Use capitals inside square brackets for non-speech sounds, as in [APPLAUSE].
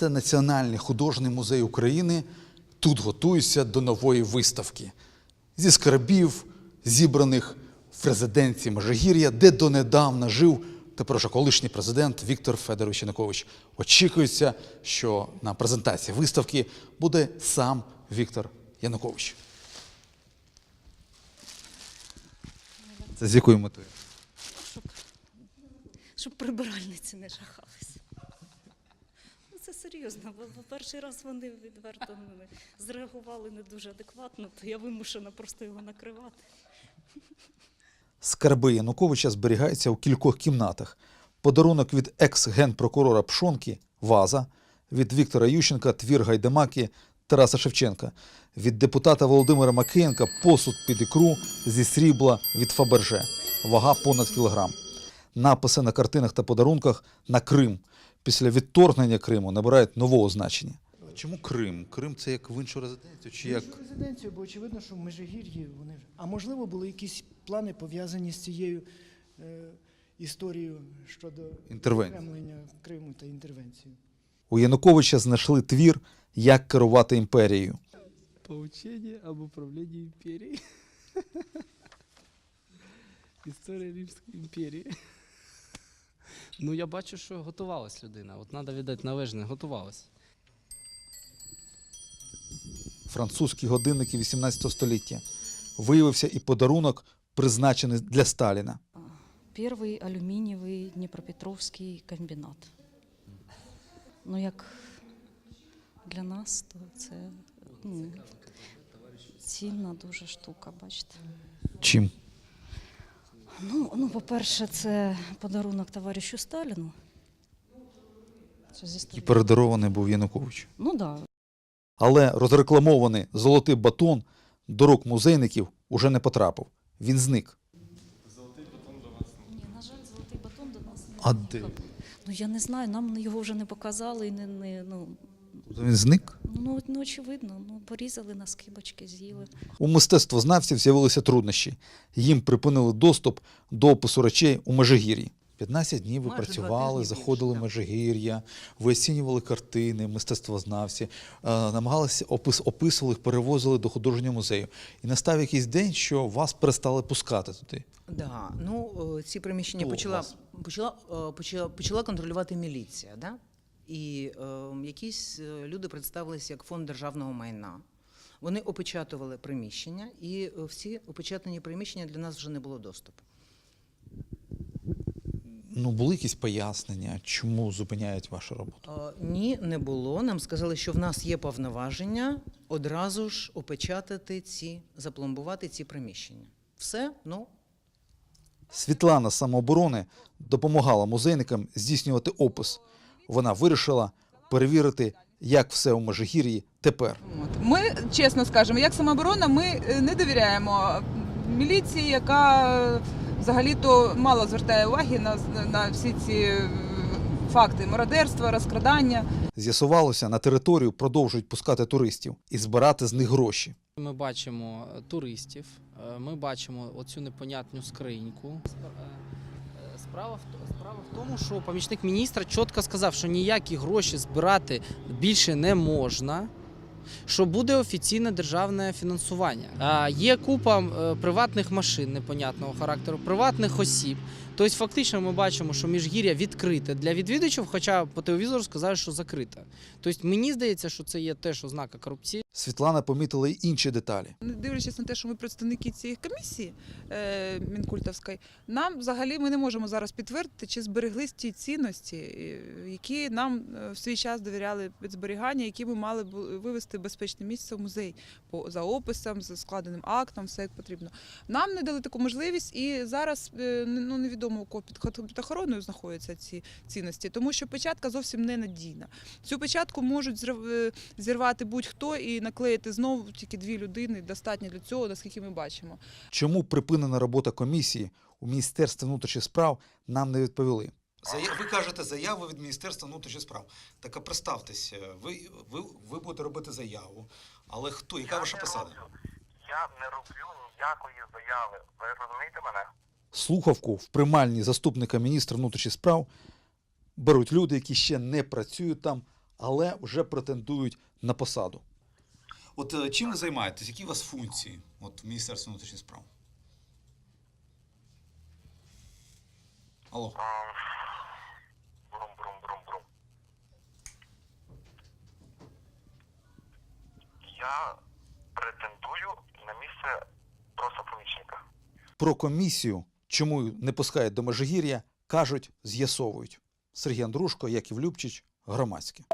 Це Національний художній музей України. Тут готуються до нової виставки зі скарбів, зібраних в резиденції Межигір'я, де донедавна жив тепер уже колишній президент Віктор Федорович Янукович. Очікується, що на презентації виставки буде сам Віктор Янукович. Це з якою метою? щоб прибиральниці не жахалися. Серйозно, бо перший раз вони відверто ну, зреагували не дуже адекватно, то я вимушена просто його накривати. Скарби Януковича зберігаються у кількох кімнатах. Подарунок від екс-генпрокурора Пшонки ваза, від Віктора Ющенка твір Гайдамаки Тараса Шевченка, від депутата Володимира Макеєнка посуд під ікру зі срібла від Фаберже, вага понад кілограм. Написи на картинах та подарунках на Крим після відторгнення Криму набирають нового значення. Чому Крим? Крим це як в іншу резиденцію чи як Іншу резиденцію, бо очевидно, що в Межигір'ї вони. А можливо, були якісь плани пов'язані з цією е, історією щодо окремлення Криму та інтервенції. у Януковича знайшли твір Як керувати імперією. Поучение об управлении империей. [LAUGHS] Історія Римської імперії. Ну, я бачу, що готувалась людина. От треба віддати належне, готувалась. французькі годинники 18 століття. Виявився і подарунок, призначений для Сталіна. Перший алюмінієвий Дніпропетровський комбінат. Ну, як для нас, то це ну, цінна дуже штука, бачите. Чим? Ну, ну, по-перше, це подарунок товаришу Сталіну. Це зі І Сталіна. передарований був Янукович. Ну так. Да. Але розрекламований золотий батон до рук музейників уже не потрапив. Він зник. Ні, на жаль, золотий батон до нас не А де? Ну я не знаю, нам його вже не показали і не, не ну, Він зник? ну, ну очевидно, ну порізали на скибочки, з'їли. У мистецтвознавців з'явилися труднощі. Їм припинили доступ до опису речей у Межигір'ї. 15 днів ви Майже два працювали, тижні заходили в більше, Межигір'я, ви оцінювали картини, мистецтвознавці, е, намагалися опис, описували їх, перевозили до художнього музею. І настав якийсь день, що вас перестали пускати туди. Да, ну е, ці приміщення Хто почала, вас? почала, е, почала, почала контролювати міліція. Да? І е, якісь е, люди представилися як фонд державного майна. Вони опечатували приміщення, і е, всі опечатані приміщення для нас вже не було доступу. Ну, були якісь пояснення, чому зупиняють вашу роботу? Е, Ні, не було. Нам сказали, що в нас є повноваження одразу ж опечатати ці, запломбувати ці приміщення. Все, ну Світлана самооборони допомагала музейникам здійснювати опис. Вона вирішила перевірити, як все у Межигір'ї тепер. От. Ми чесно скажемо, як самооборона, ми е, не довіряємо міліції, яка е, взагалі-то мало звертає уваги на, на всі ці е, факти мародерства, розкрадання. З'ясувалося, на територію продовжують пускати туристів і збирати з них гроші. Ми бачимо туристів, ми бачимо оцю непонятну скриньку. Спра- Справа в, справа в тому, що помічник міністра чітко сказав, що ніякі гроші збирати більше не можна. Що буде офіційне державне фінансування. Є купа е, приватних машин непонятного характеру, приватних осіб. Тобто, фактично, ми бачимо, що міжгір'я відкрите для відвідувачів, хоча по телевізору сказали, що закрите. Тобто, мені здається, що це є теж ознака корупції. Світлана помітила й інші деталі. Не Дивлячись на те, що ми представники цієї комісії е, Мінкультовської, нам взагалі ми не можемо зараз підтвердити, чи збереглись ті цінності, е, які нам е, в свій час довіряли від зберігання, які ми мали вивести в безпечне місце в музей по за описом, за складеним актом, все як потрібно. Нам не дали таку можливість, і зараз е, не- ну невідомо у кого під охороною знаходяться ці цінності, тому що печатка зовсім не надійна. Цю печатку можуть е, зірвати будь-хто і наклеїти знову тільки дві людини. Достатньо для цього, наскільки ми бачимо. Чому припинена робота комісії у Міністерстві внутрішніх справ нам не відповіли. Ви кажете заяву від Міністерства внутрішніх справ. Так а представтеся, ви, ви, ви будете робити заяву. Але хто? Яка Я ваша посада? роблю. Я не роблю ніякої заяви. Ви розумієте мене? Слухавку в приймальні заступника міністра внутрішніх справ беруть люди, які ще не працюють там, але вже претендують на посаду. От е, чим ви займаєтесь? Які у вас функції от, в Міністерстві внутрішніх справ? Алло. Брум, брум, брум, брум. Я претендую на місце просто помічника. Про комісію, чому не пускають до Межигір'я, кажуть, з'ясовують. Сергій Андрушко, Яків Любчич, громадське.